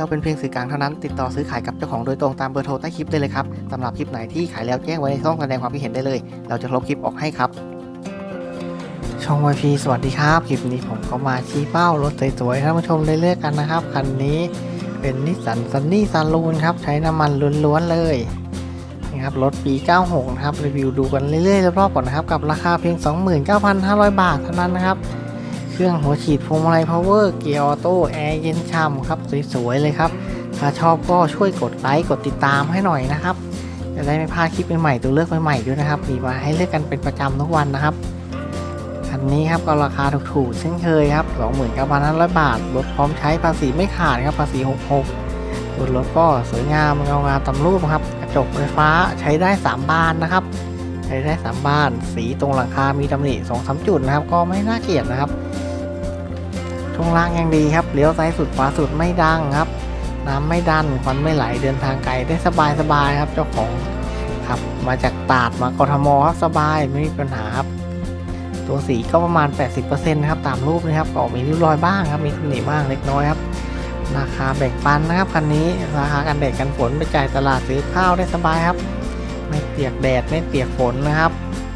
เราเป็นเพียงสื่อกลางเท่านั้น ติดต่อซื้อขายกับเจ้าของโดยตรงตามเบอร์โทรใต้คลิปได้เลยครับสำหรับคลิปไหนที่ขายแล้วแจ้งไว้ในช่องแสดงความคิดเห็นได้เลย เราจะลบคลิปออกให้ครับ ช่อง YP สวัสดีครับ คลิปนี้ผมก็มาชี้เป้ารถสวยๆท่านผู้ชมได้เลือกกันนะครับ คันนี้เป็นนิสสันซันนี่ซาลูนครับ ใช้น้ำมันล้วนๆเลยนะครับรถปี 96 นะครับ รีวิวดูกันเรื่อยๆรอบๆก่อนนะครับ กับราคาเพียง 29,500 บาทเท่านั้นนะครับ เครื่องหัวฉีดพวงมาลัยพาวเวอร์เกียร์ออโต้แอร์เย็นช่ำครับ สวยๆเลยครับ ถ้าชอบก็ช่วยกดไลค์กดติดตามให้หน่อยนะครับ จะได้ไม่พลาดคลิปใหม่ๆตัวเลือกใหม่ๆด้วยนะครับมีมาให้เลือกกันเป็นประจำทุกวันนะครับคันนี้ครับก็ราคาถูกๆเช่นเคยครับ29,500 บาทรถพร้อมใช้ภาษีไม่ขาดครับภาษี 66ส่วนรถก็สวยงามเงางามตำรูปครับกระจกไฟฟ้าใช้ได้ 3 บานนะครับใช้ได้ 3 บาน สีตรงหลังคา มีตำหนิ2-3จุดนะครับ ก็ไม่น่าเกลียดนะครับ ช่วงล่างยังดีครับเลี้ยวซ้ายสุดขวาสุดไม่ดังครับ น้ำไม่ดันควันไม่ไหลเดินทางไกลได้สบายสบายครับเจ้าของครับ มาจากตาดมากทมครับสบายไม่มีปัญหาครับตัวสีก็ประมาณ 80%นะครับตามรูปนะครับก็มีริ้วรอยบ้างครับมีตำหนิบ้างเล็กน้อยครับราคาแบ่งปันนะครับคันนี้ราคากันแดดกันฝนไปจ่ายตลาดซื้อข้าวได้สบายครับ ไม่เปียกแดดไม่เปียกฝนนะครับ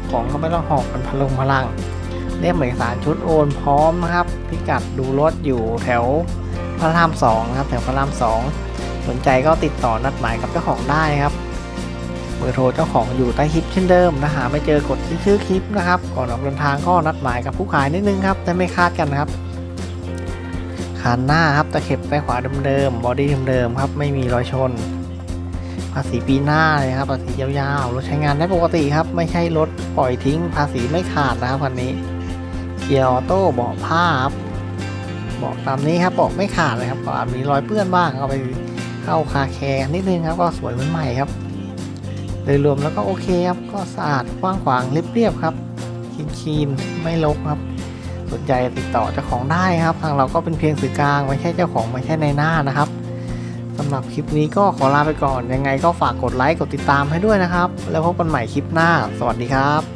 ของก็ไม่ต้องหอบกันพลุงพลัง เล่มเอกสารชุดโอนพร้อมนะครับพิกัดดูรถอยู่แถวพระรามสองนะครับแถวพระรามสองสนใจก็ติดต่อนัดหมายกับเจ้าของได้ครับเบอร์โทรเจ้าของอยู่ใต้คลิปเช่นเดิมนะหาไม่เจอกดที่ชื่อคลิปนะครับก่อนออกเดินทางก็นัดหมายกับผู้ขายนิดนึงครับแต่ไม่คาดกันครับคันหน้าครับตะเข็บไปขวาเดิมๆบอดี้เดิมๆครับไม่มีรอยชนภาษีปีหน้าเลยครับภาษียาวๆรถใช้งานได้ปกติครับ ไม่ใช่รถปล่อยทิ้ง ภาษีไม่ขาดนะครับคันนี้ เกียร์ออโต้เบาะผ้าครับเบาะตามนี้ครับเบาะไม่ขาดเลยครับก็มีรอยเปื้อนบ้างเอาไปเข้าคาแคร์นิดนึงครับก็สวยเหมือนใหม่ครับ โดยรวมแล้วก็โอเคครับก็สะอาดกว้างขวางเรียบๆครับคีนๆไม่รกครับ สนใจติดต่อเจ้าของได้ครับ ทางเราก็เป็นเพียงสื่อกลางไม่ใช่เจ้าของไม่ใช่ในหน้านะครับสำหรับคลิปนี้ก็ขอลาไปก่อนยังไงก็ฝากกดไลค์กดติดตามให้ด้วยนะครับ แล้วพบกันใหม่คลิปหน้า สวัสดีครับ